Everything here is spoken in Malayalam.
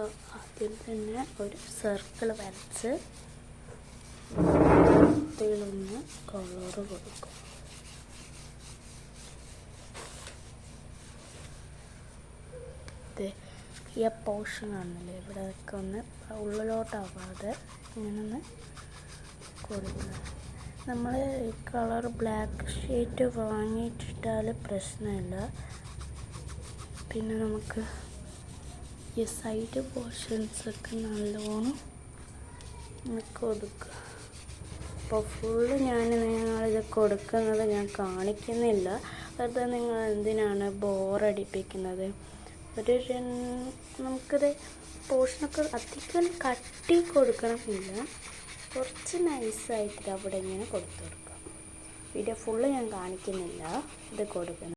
സോ ആദ്യം തന്നെ ഒരു സർക്കിൾ വരച്ച് ഇതിലൊന്ന് കളറ് കൊടുക്കും. ഈ പോർഷൻ ആണല്ലേ? ഇവിടെയൊക്കെ ഒന്ന് ഉള്ളിലോട്ടാവാതെ ഇങ്ങനെ ഒന്ന് കൊടുക്കുക. നമ്മൾ ഈ കളർ ബ്ലാക്ക് ഷീറ്റ് വാങ്ങിയിട്ടിട്ടാൽ പ്രശ്നമില്ല. പിന്നെ നമുക്ക് ഈ സൈഡ് പോർഷൻസൊക്കെ നല്ലോണം കൊടുക്കുക അപ്പോൾ ഫുള്ള് ഞാൻ നിങ്ങളിത് കൊടുക്കുന്നത് ഞാൻ കാണിക്കുന്നില്ല. വെറുതെ നിങ്ങൾ എന്തിനാണ് ബോറടിപ്പിക്കുന്നത് ഒരു നമുക്കിത് പോർഷനൊക്കെ അധികം കട്ടി കൊടുക്കണമെന്നില്ല കുറച്ച് നൈസായിട്ട് അവിടെ ഇങ്ങനെ കൊടുത്തു കൊടുക്കാം. വീഡിയോ ഫുള്ള് ഞാൻ കാണിക്കുന്നില്ല ഇത് കൊടുക്കുന്നത്.